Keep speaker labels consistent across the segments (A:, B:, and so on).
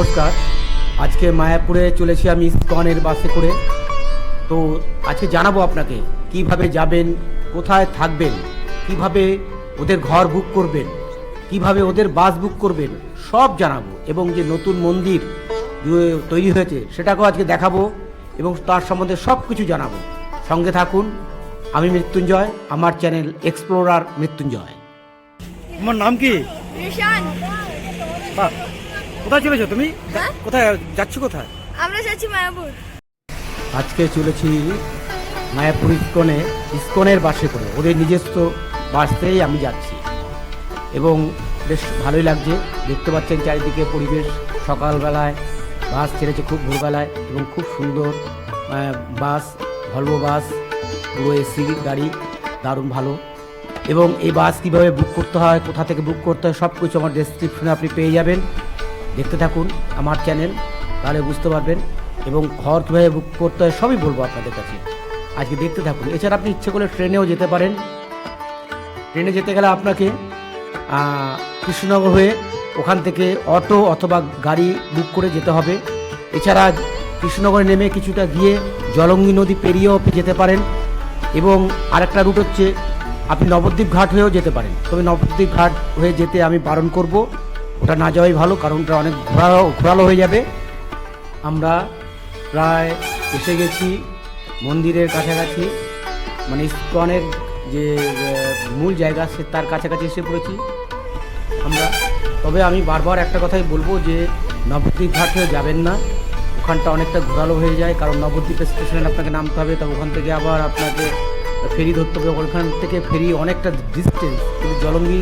A: নমস্কার। আজকে মায়াপুরে চলেছি আমি ইস্কনের বাসে করে। তো আজকে জানাব আপনাকে কীভাবে যাবেন কোথায় থাকবেন কীভাবে ওদের ঘর বুক করবেন কীভাবে ওদের বাস বুক করবেন সব জানাব। এবং যে নতুন মন্দির তৈরি হয়েছে সেটাকেও আজকে দেখাবো এবং তার সম্বন্ধে সব কিছু জানাব। সঙ্গে থাকুন আমি মৃত্যুঞ্জয় আমার চ্যানেল এক্সপ্লোরার মৃত্যুঞ্জয়।
B: তোমার নাম কি? কোথায় চলেছো তুমি?
C: হ্যাঁ?
B: কোথায় যাচ্ছ কোথায়?
C: আমরা যাচ্ছি মায়াপুর।
A: আজকে চলেছি মায়াপুর ইস্কনে ইস্কনের বাসে করে। ওদের নিজস্ব বাসতেই আমি যাচ্ছি। এবং বেশ ভালোই লাগছে। দেখতে পাচ্ছেন চারিদিকে পরিবেশ সকালবেলায়। বাস ছেড়েছে খুব ভোরবেলায় এবং খুব সুন্দর আহ, বাস ভলভো বাস পুরো এসি গাড়ি দারুণ ভালো। এবং এই বাস কীভাবে বুক করতে হয় কোথা থেকে বুক করতে হয় সব কিছু আমার ডেসক্রিপশনে আপনি পেয়ে যাবেন। দেখতে থাকুন আমার চ্যানেল, তাহলে বুঝতে পারবেন এবং ঘর কীভাবে বুক করতে হয় সবই বলব আপনাদের কাছে। আজকে দেখতে থাকুন। এছাড়া আপনি ইচ্ছে করলে ট্রেনেও যেতে পারেন। ট্রেনে যেতে গেলে আপনাকে কৃষ্ণনগর হয়ে ওখান থেকে অটো অথবা গাড়ি বুক করে যেতে হবে। এছাড়া কৃষ্ণনগরে নেমে কিছুটা গিয়ে জলঙ্গি নদী পেরিয়েও আপনি যেতে পারেন এবং আরেকটা রুট হচ্ছে, আপনি নবদ্বীপ ঘাট হয়েও যেতে পারেন। তবে নবদ্বীপ ঘাট হয়ে যেতে আমি বারণ করব। ওটা না যাওয়াই ভালো কারণ ওটা অনেক ঘোরালো ঘোরালো হয়ে যাবে। আমরা প্রায় এসে গেছি মন্দিরের কাছাকাছি। মানে ইস্কনের যে মূল জায়গা, সে তার কাছাকাছি এসে পড়েছি। আমরা তবে আমি বারবার একটা কথাই বলব যে, নবদ্বীপ ঘাট যাবেন না। ওখানটা অনেকটা ঘোরালো হয়ে যায়, কারণ নবদ্বীপ স্টেশনে আপনাকে নামতে হবে, তবে ওখান থেকে আবার আপনাকে ফেরি ধরতে হবে। ওখান থেকে ফেরি অনেকটা ডিস্টেন্স কিন্তু জলঙ্গি।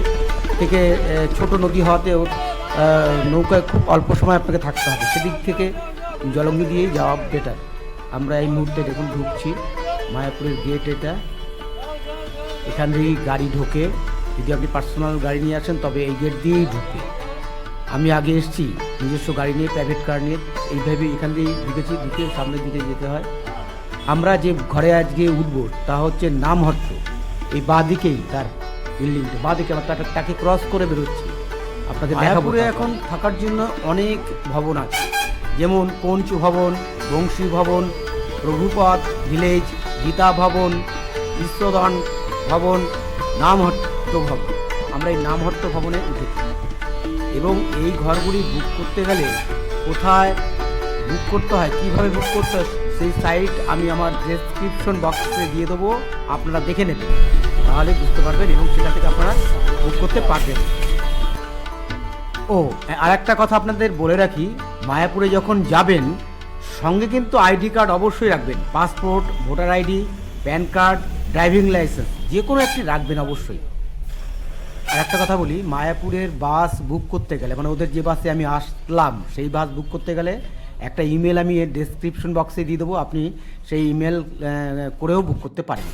A: থেকে ছোট নদী হওয়াতেও নৌকায় খুব অল্প সময় আপনাকে থাকতে হবে। সেদিক থেকে জলঙ্গি দিয়েই যাওয়া বেটার আমরা এই মুহূর্তে দেখুন ঢুকছি, মায়াপুরের গেট এটা। এখান থেকেই গাড়ি ঢোকে। যদি আপনি পার্সোনাল গাড়ি নিয়ে আসেন, তবে এই গেট দিয়েই ঢুকবে আমি আগে এসেছি, নিজস্ব গাড়ি নিয়ে প্রাইভেট কার নিয়ে। এইভাবে এখান দিয়েই ঢুকেছি, ঢুকে সামনের দিকে যেতে হয়। আমরা যে ঘরে আজকে উঠবো, তা হচ্ছে নামহট্ট। এই বাঁ দিকেই, তার বিল্ডিংটা বাঁ দিকে আমরা তাকে- তাকে ক্রস করে বেরোচ্ছি। আপনাদের মায়াপুরে এখন থাকার জন্য অনেক ভবন আছে। যেমন পঞ্চু ভবন বংশী ভবন প্রভুপদ ভিলেজ গীতা ভবন বিশ্বদান ভবন নামহট্ট ভবন। আমরা এই নামহট্ট ভবনে উঠেছি। এবং এই ঘরগুলি বুক করতে গেলে কোথায় বুক করতে হয় কীভাবে বুক করতে হয় সেই সাইট আমি আমার ডেসক্রিপশন বক্সে দিয়ে দেবো। আপনারা দেখে নেবেন। তাহলে বুঝতে পারবেন এবং সেটা থেকে আপনারা বুক করতে পারবেন। ও আর একটা কথা আপনাদের বলে রাখি, মায়াপুরে যখন যাবেন, সঙ্গে কিন্তু আইডি কার্ড অবশ্যই রাখবেন। Passport, voter ID, PAN card, driving licence, যে কোনো একটি রাখবেন অবশ্যই। আর একটা কথা বলি, মায়াপুরের বাস বুক করতে গেলে মানে ওদের যে বাসে আমি আসলাম, সেই বাস বুক করতে গেলে একটা ইমেল আমি ডেসক্রিপশন বক্সে দিয়ে দেবো। আপনি সেই ইমেল করেও বুক করতে পারেন।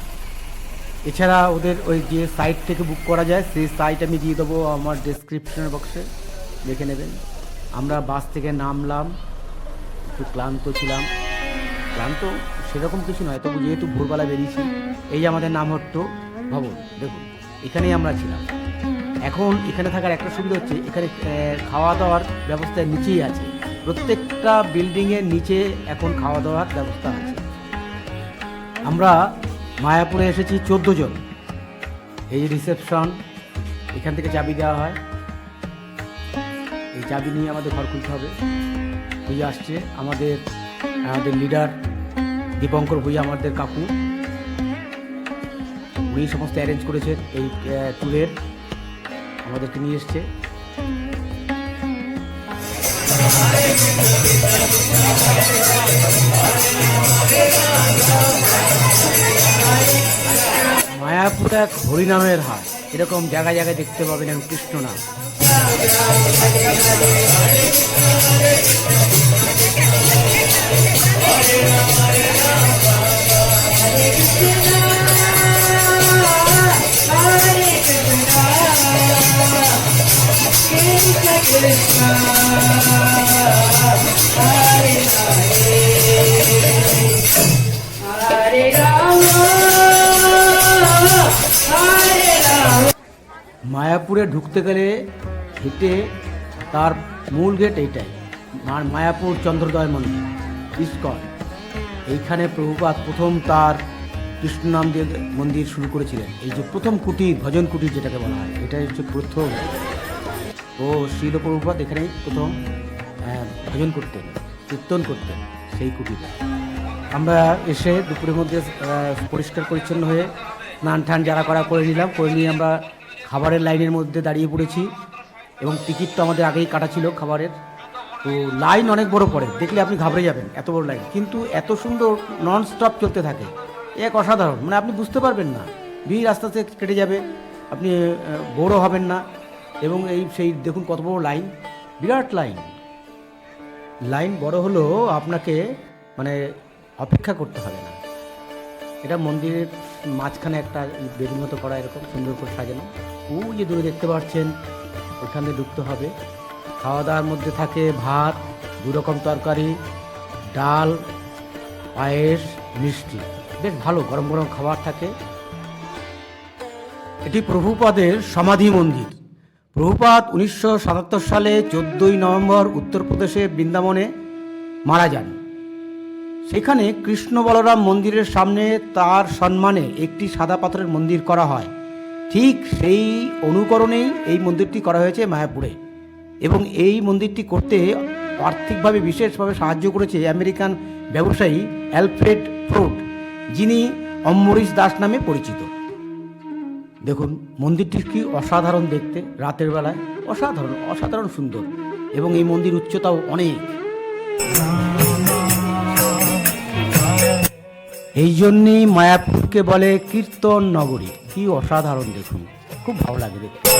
A: এছাড়া ওদের ওই যে সাইট থেকে বুক করা যায়, সেই সাইট আমি দিয়ে দেবো আমার ডেসক্রিপশনের বক্সে দেখে নেবেন। আমরা বাস থেকে নামলাম, একটু ক্লান্ত ছিলাম। ক্লান্ত সেরকম কিছু নয়, তবু যেহেতু ভোরবেলা বেরিয়েছি, এই যে আমাদের নাম হট্ট ভবন, দেখুন, এখানেই আমরা ছিলাম। এখন এখানে থাকার একটা সুবিধা হচ্ছে, এখানে খাওয়া দাওয়ার ব্যবস্থা নিচেই আছে। প্রত্যেকটা বিল্ডিংয়ের নিচে এখন খাওয়া দাওয়ার ব্যবস্থা আছে। আমরা মায়াপুরে এসেছি চোদ্দ জন। এই যে রিসেপশন এখান থেকে চাবি দেওয়া হয়। এই চাবি নিয়ে আমাদের ঘর খুলতে হবে। ভুইয়া আসছে, আমাদের আমাদের লিডার দীপঙ্কর ভুইয়া, আমাদের কাকু। উনি সমস্ত অ্যারেঞ্জ করেছেন এই ট্যুরের আমাদেরকে নিয়ে এসছে। মায়াপুর এক হরিনামের হাট। এরকম জায়গায় জায়গায় দেখতে পাবেন আমি কৃষ্ণ নাম। মায়াপুরে ঢুকতে গেলে হেঁটে তার মূল গেট এইটাই মার মায়াপুর চন্দ্রদয় মন্দির, ইস্কন। এইখানে প্রভুপাত প্রথম তার কৃষ্ণ নাম দিয়ে মন্দির শুরু করেছিলেন। এই যে প্রথম কুটির, ভজন কুটির যেটাকে বলা হয়, এটাই হচ্ছে প্রথম ও শিল প্রভুপাত এখানেই প্রথম আহ, ভজন করতেন কীর্তন করতেন সেই কুটিরে। আমরা এসে দুপুরের মধ্যে পরিষ্কার পরিচ্ছন্ন হয়ে স্নান টান যারা করা করে নিলাম করে নিয়ে আমরা খাবারের লাইনের মধ্যে দাঁড়িয়ে পড়েছি এবং টিকিট তো আমাদের আগেই কাটা ছিল খাবারের। তো লাইন অনেক বড় পড়ে দেখলে আপনি ঘাবড়ে যাবেন এত বড় লাইন। কিন্তু এত সুন্দর নন স্টপ চলতে থাকে এক অসাধারণ মানে আপনি বুঝতে পারবেন না ভিড় আস্তে আস্তে কেটে যাবে আপনি বড় হবেন না। এবং এই সেই দেখুন কত বড় লাইন, বিরাট লাইন। লাইন বড় হলেও আপনাকে মানে অপেক্ষা করতে হবে না। এটা মন্দিরের মাঝখানে একটা বেদির মতো করা এরকম সুন্দর করে সাজানো। ওই যে দূরে দেখতে পাচ্ছেন ওখানে ঢুকতে হবে। খাওয়া দাওয়ার মধ্যে থাকে ভাত দু রকম তরকারি, ডাল, পায়েস, মিষ্টি। বেশ ভালো, গরম গরম খাবার থাকে। এটি প্রভুপাদের সমাধি মন্দির। প্রভুপাদ উনিশশো সালে চোদ্দোই নভেম্বর উত্তরপ্রদেশে বৃন্দাবনে মারা যান। সেখানে কৃষ্ণ বলরাম মন্দিরের সামনে তার সম্মানে একটি সাদা পাথরের মন্দির করা হয়। ঠিক সেই অনুকরণেই এই মন্দিরটি করা হয়েছে মায়াপুরে এবং এই মন্দিরটি করতে আর্থিকভাবে বিশেষভাবে সাহায্য করেছে আমেরিকান ব্যবসায়ী অ্যালফ্রেড ফ্রুট, যিনি অম্বরীশ দাস নামে পরিচিত। দেখুন, মন্দিরটি কি অসাধারণ দেখতে? রাতের বেলায় অসাধারণ অসাধারণ সুন্দর। এবং এই মন্দির উচ্চতাও অনেক। এই জন্যেই মায়াপুরকে বলে কীর্তন নগরী। কি অসাধারণ দেখুন। খুব ভালো লাগে দেখতে।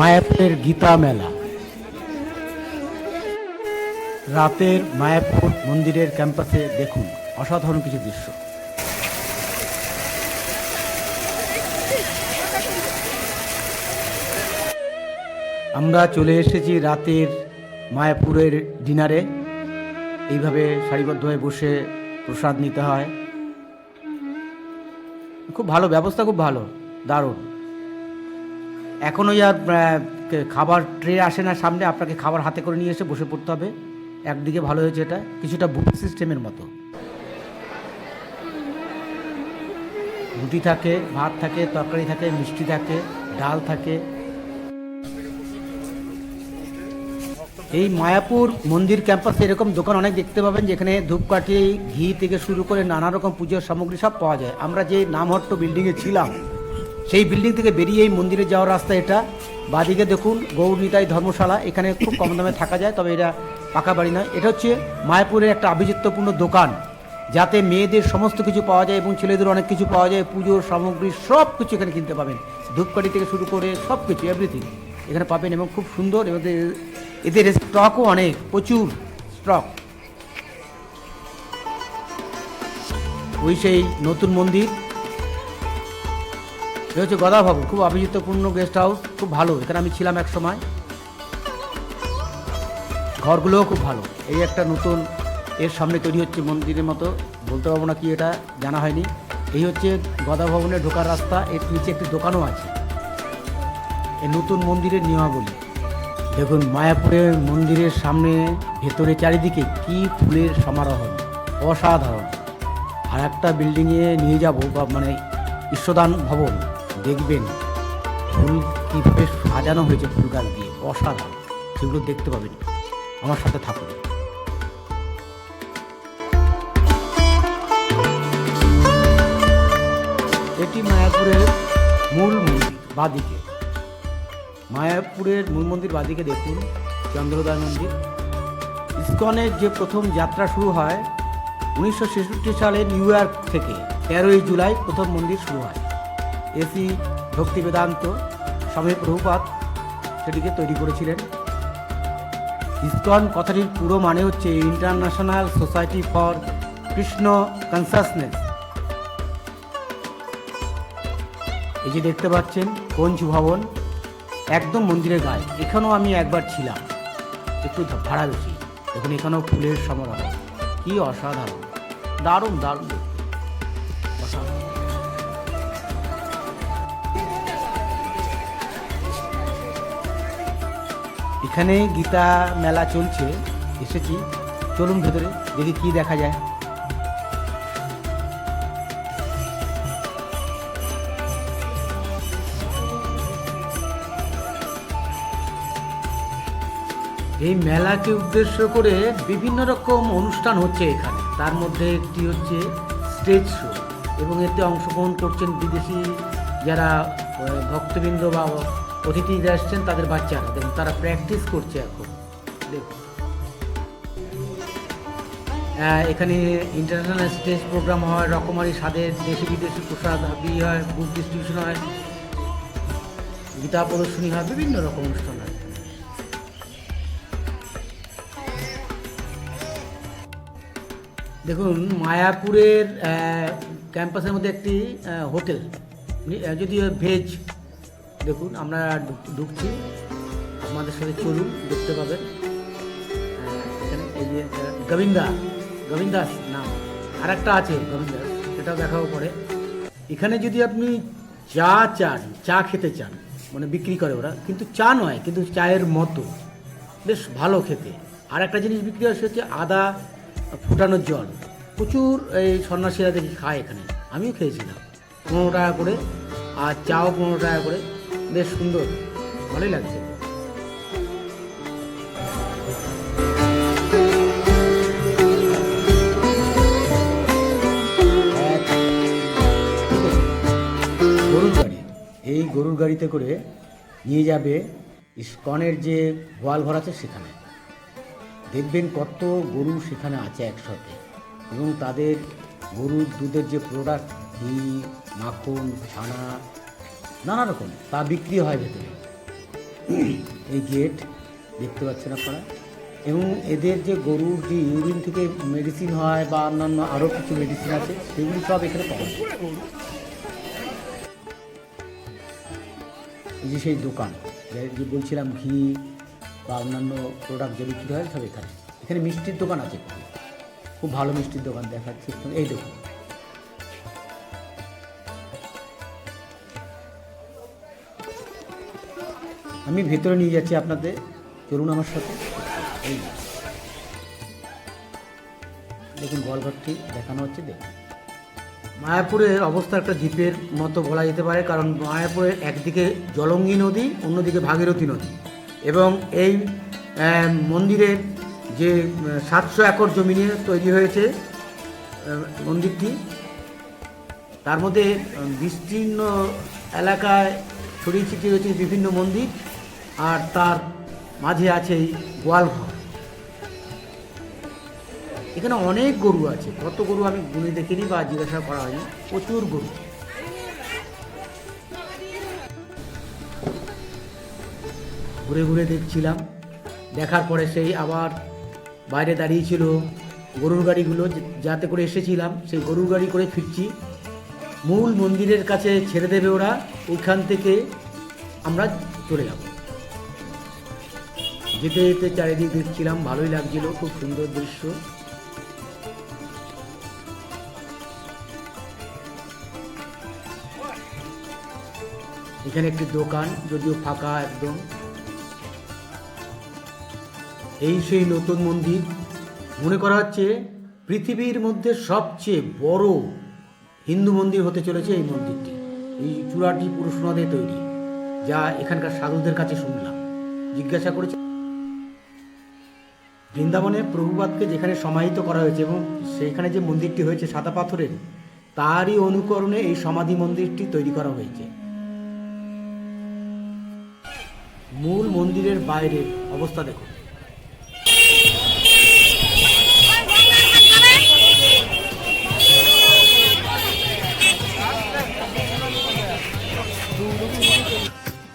A: মায়াপুরের গীতা মেলা। রাতের মায়াপুর মন্দিরের ক্যাম্পাসে দেখুন অসাধারণ কিছু দৃশ্য। আমরা চলে এসেছি রাতের মায়াপুরের ডিনারে। এইভাবে সারিবদ্ধ হয়ে বসে প্রসাদ নিতে হয়। খুব ভালো, ব্যবস্থা খুব ভালো, দারুণ। এখন আর খাবার ট্রে আসে না সামনে, আপনাকে খাবার হাতে করে নিয়ে এসে বসে পড়তে হবে। একদিকে ভালো হয়েছে এটা, কিছুটা বুফে সিস্টেমের মতো। রুটি থাকে, ভাত থাকে, তরকারি থাকে, মিষ্টি থাকে, ডাল থাকে। এই মায়াপুর মন্দির ক্যাম্পাসে এরকম দোকান অনেক দেখতে পাবেন, যেখানে ধূপকাঠি, ঘি থেকে শুরু করে নানা রকম পুজোর সামগ্রী সব পাওয়া যায়। আমরা যে নামহট্ট বিল্ডিংয়ে ছিলাম সেই বিল্ডিং থেকে বেরিয়ে এই মন্দিরে যাওয়ার রাস্তা এটা। বাদিকে দেখুন, গৌরনিতাই ধর্মশালা। এখানে খুব কম দামে থাকা যায়, তবে এটা পাকা বাড়ি নয়। এটা হচ্ছে মায়াপুরের একটা আভিজাত্যপূর্ণ দোকান, যাতে মেয়েদের সমস্ত কিছু পাওয়া যায় এবং ছেলেদের অনেক কিছু পাওয়া যায়। পুজোর সামগ্রী সব কিছু এখানে কিনতে পাবেন। ধূপকাঠি থেকে শুরু করে সব কিছু এভরিথিং এখানে পাবেন এবং খুব সুন্দর এদের এদের স্টকও অনেক, প্রচুর স্টক ওই সেই নতুন মন্দির। এটা হচ্ছে গদা ভবন খুব অভিজিতপূর্ণ গেস্ট হাউস খুব ভালো। এখানে আমি ছিলাম এক সময়। ঘরগুলোও খুব ভালো। এই একটা নতুন এর সামনে তৈরি হচ্ছে মন্দিরের মতো। বলতে পারব না কি এটা, জানা হয়নি। এই হচ্ছে গদা ভবনে ঢোকার রাস্তা, এর নিচে একটি দোকানও আছে। এই নতুন মন্দিরের নিয়মাবলী। দেখুন, মায়াপুরের মন্দিরের সামনে, ভেতরে চারিদিকে কি ফুলের সমারোহ। অসাধারণ। আর একটা বিল্ডিংয়ে নিয়ে যাব, বা মানে ঈশ্বরদান ভবন। দেখবেন ফুল কীভাবে সাজানো হয়েছে ফুল গাছ দিয়ে। অসাধারণ। সেগুলো দেখতে পাবেন। আমার সাথে থাকুন। এটি মায়াপুরের মূল মন্দির বাদিকে। মায়াপুরের মূল মন্দির বাদিকে দেখুন, চন্দ্রোদয় মন্দির। ইস্কনের যে প্রথম যাত্রা শুরু হয়, উনিশশো ছেষট্টি সালে নিউ ইয়র্ক থেকে, তেরোই জুলাই প্রথম মন্দির শুরু হয়। এসি ভক্তি বেদান্ত স্বামী প্রভুপাত সেটিকে তৈরি করেছিলেন। ইস্কন কথাটির পুরো মানে হচ্ছে international society for Krishna consciousness এই যে দেখতে পাচ্ছেন পঞ্চ ভবন একদম মন্দিরের গায়ে। এখানেও আমি একবার ছিলাম। একটু ভাড়া বেশি। দেখুন, এখানেও ফুলের সমারোহ। কি অসাধারণ। দারুণ দারুণ এখানে গীতা মেলা চলছে, এসেছি। চলুন ভেতরে, দেখি কি দেখা যায়। এই মেলাকে উদ্দেশ্য করে বিভিন্ন রকম অনুষ্ঠান হচ্ছে এখানে। তার মধ্যে একটি হচ্ছে স্টেজ শো এবং এতে অংশগ্রহণ করছেন বিদেশি যারা ভক্তবৃন্দ বা অতিথিরা আসছেন, তাদের বাচ্চারা, দেখুন, তারা প্র্যাকটিস করছে এখন। দেখুন। এখানে ইন্টারন্যাশনাল স্টেজ প্রোগ্রাম হয়, রকমারি স্বাদের, দেশি বিদেশি প্রসাদ, হাবি হয় বুক ডিস্ট্রিবিউশন হয়, গীতা প্রদর্শনী হয়, বিভিন্ন রকম অনুষ্ঠান হয়। দেখুন, মায়াপুরের ক্যাম্পাসের মধ্যে একটি হোটেল যদিও ভেজ দেখুন, আমরা ঢুক- ঢুকছি। আমাদের সাথে চলুন, দেখতে পাবেন। এখানে এই যে গোবিন্দা, গোবিন্দাস নাম। আর একটা আছে গোবিন্দাস, সেটাও দেখাও পরে। এখানে যদি আপনি চা চান, চা খেতে চান মানে বিক্রি করে ওরা, কিন্তু চা নয়, কিন্তু চায়ের মতো। বেশ ভালো খেতে। আর একটা জিনিস বিক্রি হয়, সেটা হচ্ছে আদা ফুটানোর জল। প্রচুর এই সন্ন্যাসীরা দেখি খায় এখানে। আমিও খেয়েছিলাম, পনেরো টাকা করে, আর চাও পনেরো টাকা করে। বেশ সুন্দর, ভালোই লাগছে। এই গরুর গাড়িতে করে নিয়ে যাবে ইস্কনের যে গোয়াল ঘর আছে সেখানে। দেখবেন কত গরু সেখানে আছে একসাথে। এবং তাদের গরুর দুধের যে প্রোডাক্ট ঘি, মাখন, ছানা নানা রকম। তা বিক্রি হয় ভেতরে। এই গেট দেখতে পাচ্ছেন আপনারা। এবং এদের যে গরুর যে ইউরিন থেকে মেডিসিন হয় বা অন্যান্য আরও কিছু মেডিসিন আছে, সেগুলি সব এখানে পাওয়া যায়। এই যে সেই দোকান, যে- বলছিলাম ঘি বা অন্যান্য প্রোডাক্ট যে বিক্রি হয়, সব এখানে। এখানে মিষ্টির দোকান আছে। খুব ভালো মিষ্টির দোকান দেখাচ্ছে। এই দেখুন। আমি ভেতরে নিয়ে যাচ্ছি আপনাদের। চলুন আমার সাথে। দেখুন গোয়ালঘরটি দেখানো হচ্ছে, দেখুন। মায়াপুরের অবস্থা একটা দ্বীপের মতো বলা যেতে পারে, কারণ মায়াপুরের একদিকে জলঙ্গি নদী, অন্যদিকে ভাগীরথী নদী। এবং এই মন্দিরের যে সাতশো একর জমি নিয়ে তৈরি হয়েছে মন্দিরটি, তার মধ্যে বিস্তীর্ণ এলাকায় ছড়িয়ে ছিটিয়ে রয়েছে বিভিন্ন মন্দির। আর তার মাঝে আছে এই গোয়ালঘর। এখানে অনেক গরু আছে। কত গরু আমি গুনে দেখিনি বা জিজ্ঞাসা করা হয়নি। প্রচুর গরু। ঘুরে ঘুরে দেখছিলাম। দেখার পরে সেই আবার বাইরে দাঁড়িয়েছিল গরুর গাড়িগুলো যাতে করে এসেছিলাম, সেই গরুর গাড়ি করে ফিরছি। মূল মন্দিরের কাছে ছেড়ে দেবে ওরা, ওইখান থেকে আমরা চলে যাব। যেতে যেতে চারিদিক দেখছিলাম, ভালোই লাগছিল, খুব সুন্দর দৃশ্য। এখানে একটি দোকান, যদিও ফাঁকা একদম। এই সেই নতুন মন্দির, মনে করা হচ্ছে পৃথিবীর মধ্যে সবচেয়ে বড় হিন্দু মন্দির হতে চলেছে এই মন্দিরটি। এই চূড়াটি পুরো তৈরি, যা এখানকার সাধুদের কাছে শুনলাম। জিজ্ঞাসা করেছে বৃন্দাবনে প্রভুপাদকে যেখানে সমাহিত করা হয়েছে এবং সেখানে যে মন্দিরটি হয়েছে সাদা পাথরের, তারই অনুকরণে এই সমাধি মন্দিরটি তৈরি করা হয়েছে। মূল মন্দিরের বাইরের অবস্থা দেখুন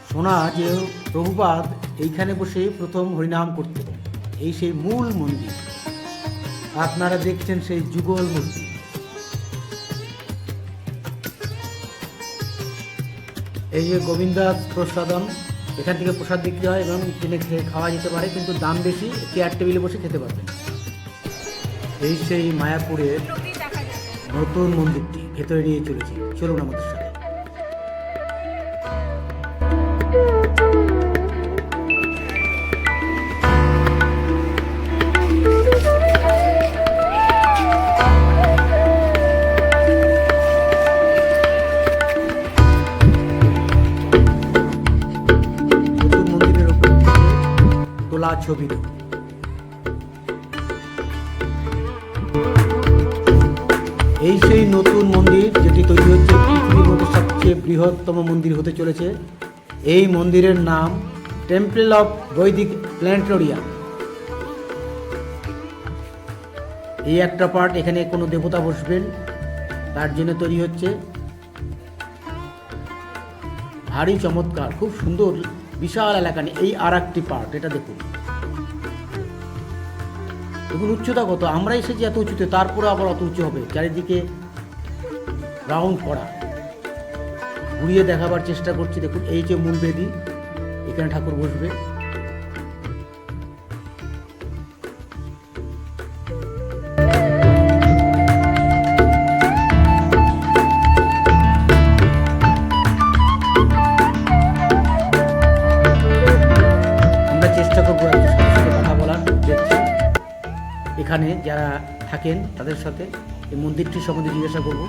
A: শোনা যে প্রভুপাদ এইখানে বসে প্রথম হরিনাম করতেন। এই সেই মূল মন্দির। আপনারা দেখছেন সেই যুগল মন্দির এই যে গোবিন্দাস প্রসাদম এখান থেকে প্রসাদ বিক্রি হয় এবং কিনে খেয়ে খাওয়া যেতে পারে কিন্তু দাম বেশি চেয়ার টেবিলে বসে খেতে পারবেন। এই সেই মায়াপুরের নতুন মন্দিরটি ভেতরে নিয়ে চলেছি। চলুন আমাদের তোলা ছবি এই সেই নতুন মন্দির যেটি তৈরি হচ্ছে পৃথিবীর মধ্যে সবচেয়ে বৃহত্তম মন্দির হতে চলেছে। এই মন্দিরের নাম টেম্পল অফ বৈদিক প্ল্যানেটোরিয়াম এই একটা পার্ট এখানে কোনো দেবতা বসবেন, তার জন্য তৈরি হচ্ছে। ভারী চমৎকার, খুব সুন্দর বিশাল এলাকা নিয়ে, এই আর একটি পার্ট এটা দেখুন। দেখুন উচ্চতা কত আমরা এসেছি এত উঁচুতে, তারপরে আবার অত উঁচু হবে। চারিদিকে রাউন্ড করা। ঘুরিয়ে দেখাবার চেষ্টা করছি, দেখুন, এই যে মূল বেদি এখানে ঠাকুর বসবে। এখানে যারা থাকেন তাদের সাথে এই মন্দিরটি সম্বন্ধে জিজ্ঞাসা করব।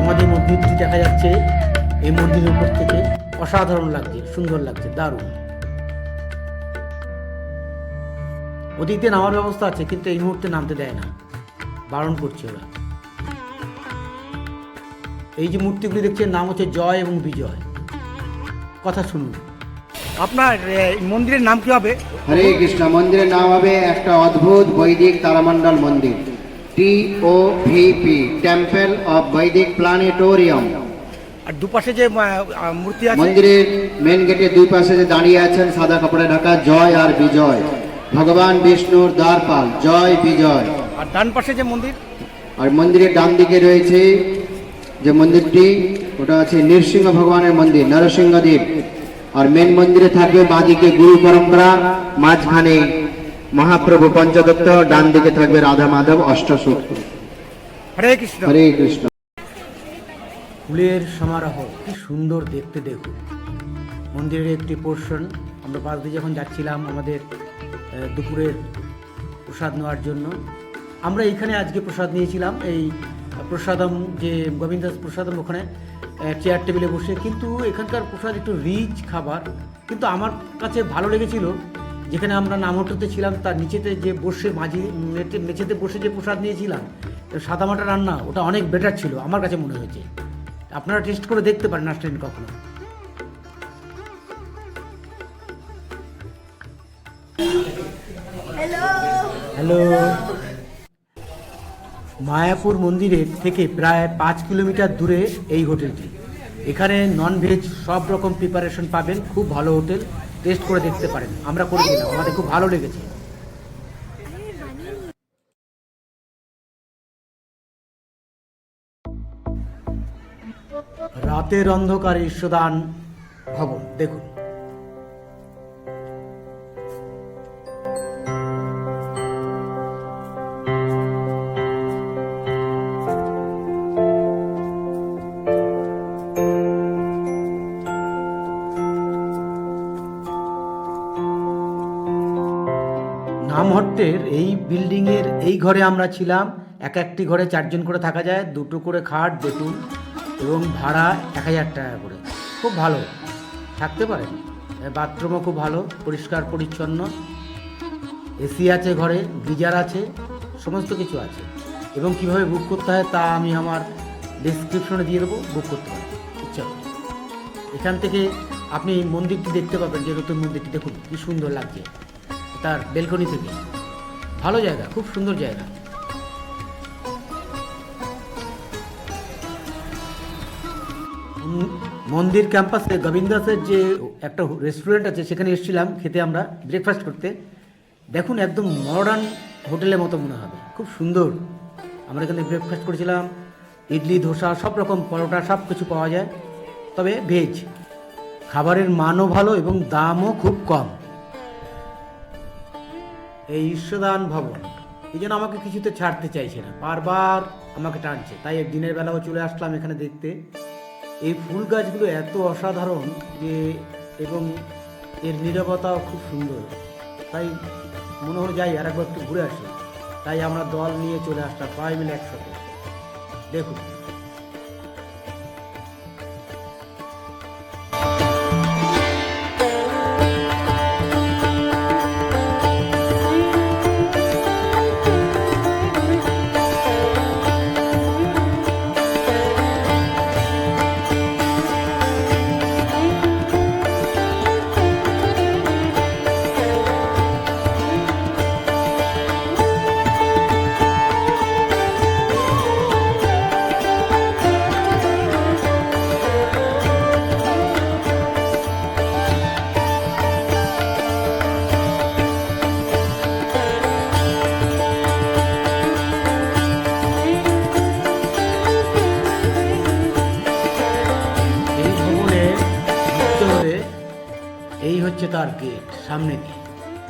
A: আমাদের মন্দিরটি দেখা যাচ্ছে এই মন্দিরের উপর থেকে অসাধারণ লাগছে, সুন্দর লাগছে, দারুণ। ওদিক দিয়ে নামার ব্যবস্থা আছে, কিন্তু এই মুহূর্তে নামতে দেয় না। বারণ করছে ওরা। এই যে মূর্তিগুলি দেখছেন নাম হচ্ছে জয় এবং বিজয়। কথা শুনুন।
B: আপনার মন্দিরের নাম কি হবে?
D: হরে কৃষ্ণ মন্দিরের নাম হবে একটা অদ্ভুত বৈদিক তারামণ্ডল মন্দির। T O VP temple of Vedic planetarium
B: আর দুপাশে যে মূর্তি আছে?
D: মন্দিরের মেন গেটের দুই পাশে যে দাঁড়িয়ে আছেন সাদা কাপড়ে ঢাকা জয় আর বিজয়। ভগবান বিষ্ণুর দ্বারপাল জয় বিজয়।
B: আর ডান পাশে যে মন্দির?
D: আর মন্দিরের ডান দিকে রয়েছে যে মন্দিরটি ওটা আছে নৃসিংহ ভগবানের মন্দির নরসিংহদেব আর মেন মন্দিরে থাকবে বাঁদিকে গুরু পরম্পরা মাঝখানে মহাপ্রভু পঞ্চদত্ত ডান দিকে থাকবে রাধা মাধব অষ্টসূত্র।
B: হরে কৃষ্ণ।
D: হরে কৃষ্ণ।
A: ফুলের সমারোহ কি সুন্দর দেখতে দেখুন। মন্দিরের একটি পোর্শন আমরা পাশ দিয়ে যখন যাচ্ছিলাম আমাদের দুপুরের প্রসাদ নেওয়ার জন্য আমরা এখানে আজকে প্রসাদ নিয়েছিলাম এই প্রসাদম যে গোবিন্দাস প্রসাদম ওখানে চেয়ার টেবিলে বসে। কিন্তু এখানকার প্রসাদ একটু রিচ খাবার। কিন্তু আমার কাছে ভালো লেগেছিল যেখানে আমরা নামহট্টতে ছিলাম তার নিচেতে যে বসে মাঝি মেঝেতে বসে যে প্রসাদ নিয়েছিলাম সাদামাটা রান্না ওটা অনেক বেটার ছিল আমার কাছে মনে হয়েছে। আপনারা টেস্ট করে দেখতে পারেন আসলেন কখনো।
C: হ্যালো
A: হ্যালো মায়াপুর মন্দিরের থেকে প্রায় পাঁচ কিলোমিটার দূরে এই হোটেলটি। এখানে নন ভেজ সব রকম প্রিপারেশন পাবেন, খুব ভালো হোটেল টেস্ট করে দেখতে পারেন। আমরা করেছিলাম আমাদের খুব ভালো লেগেছে। রাতের অন্ধকারে ঈশ্বদান ভবন, দেখুন। নামহট্টের এই বিল্ডিংয়ের এই ঘরে আমরা ছিলাম। এক একটি ঘরে চারজন করে থাকা যায়, দুটো করে খাট বেতুন এবং ভাড়া এক হাজার টাকা করে। খুব ভালো। থাকতে পারেন বাথরুমও খুব ভালো, পরিষ্কার, পরিচ্ছন্ন। এসি আছে ঘরে, গিজার আছে, সমস্ত কিছু আছে। এবং কীভাবে বুক করতে হয় তা আমি আমার ডিসক্রিপশনে দিয়ে দেবো বুক করতে পারেন। ইচ্ছা এখান থেকে আপনি মন্দিরটি দেখতে পাবেন, যে নতুন মন্দিরটি দেখুন, কি সুন্দর লাগছে। তার বেলকনি থেকে। ভালো জায়গা, খুব সুন্দর জায়গা। মন্দির ক্যাম্পাসে গোবিন্দাসের যে একটা রেস্টুরেন্ট আছে, সেখানে এসেছিলাম খেতে আমরা ব্রেকফাস্ট করতে। দেখুন, একদম মডার্ন হোটেলের মতো মনে হবে। খুব সুন্দর। আমরা এখানে ব্রেকফাস্ট করেছিলাম, ইডলি, ধোসা, সব রকম পরোটা, সব কিছু পাওয়া যায়। তবে ভেজ খাবারের মানও ভালো এবং দামও খুব কম। এই ঈশ্বরদান ভবন। এই জন্য আমাকে কিছুতে ছাড়তে চাইছে না। বারবার আমাকে টানছে। তাই দিনের বেলাও চলে আসলাম এখানে দেখতে। এই ফুল গাছগুলো এত অসাধারণ যে, এবং এর নিরবতাও খুব সুন্দর। তাই মনে হলো যাই আর একবার একটু ঘুরে আসি। তাই আমরা দল নিয়ে চলে আসলাম সবাই মিলে একসাথে। দেখুন।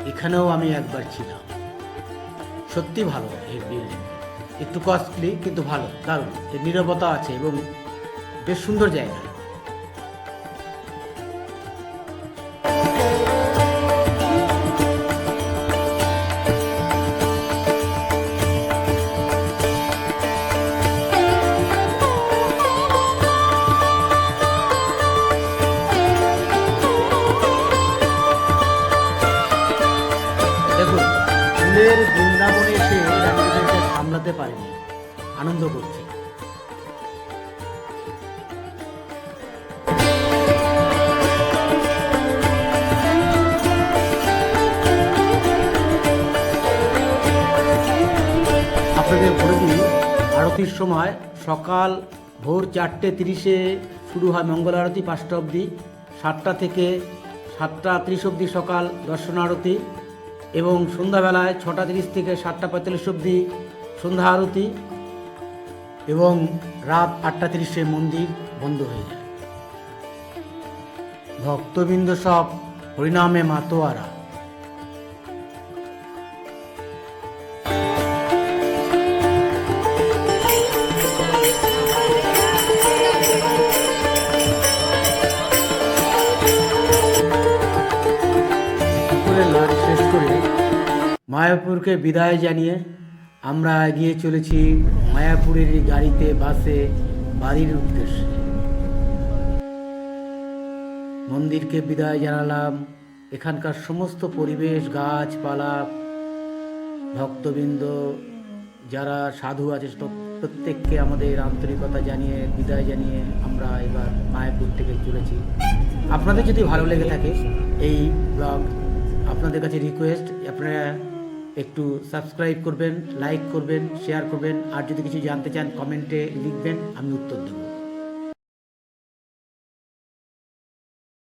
A: এখানেও আমি একবার ছিলাম। সত্যি ভালো এই বিল্ডিং একটু কস্টলি কিন্তু ভালো, দারুণ। নিরবতা আছে এবং বেশ সুন্দর জায়গা। আরতির সময় সকাল ভোর চারটে তিরিশে শুরু হয় মঙ্গল আরতি পাঁচটা অবধি, সাতটা থেকে সাতটা তিরিশ অবধি সকাল দর্শন আরতি এবং সন্ধ্যাবেলায় ছটা তিরিশ থেকে সাতটা পঁয়তাল্লিশ অবধি সন্ধ্যা আরতি এবং রাত আটটা তিরিশে মন্দির বন্ধ হয়ে যায়। ভক্তবৃন্দ সব হরিনামে মাতোয়ারা। দুপুরে লাঞ্চ শেষ করে মায়াপুরকে বিদায় জানিয়ে আমরা এগিয়ে চলেছি মায়াপুরের গাড়িতে, বাসে, বাড়ির উদ্দেশ্যে। মন্দিরকে বিদায় জানালাম। এখানকার সমস্ত পরিবেশ, গাছপালা, ভক্তবৃন্দ, যারা সাধু আছে প্রত্যেককে আমাদের আন্তরিকতা জানিয়ে, বিদায় জানিয়ে আমরা এবার মায়াপুর থেকে চলেছি। আপনাদের যদি ভালো লেগে থাকে এই ব্লগ আপনাদের কাছে রিকোয়েস্ট আপনারা একটু সাবস্ক্রাইব করবেন লাইক করবেন শেয়ার করবেন, আর যদি কিছু জানতে চান কমেন্টে লিখবেন, আমি উত্তর দেবো।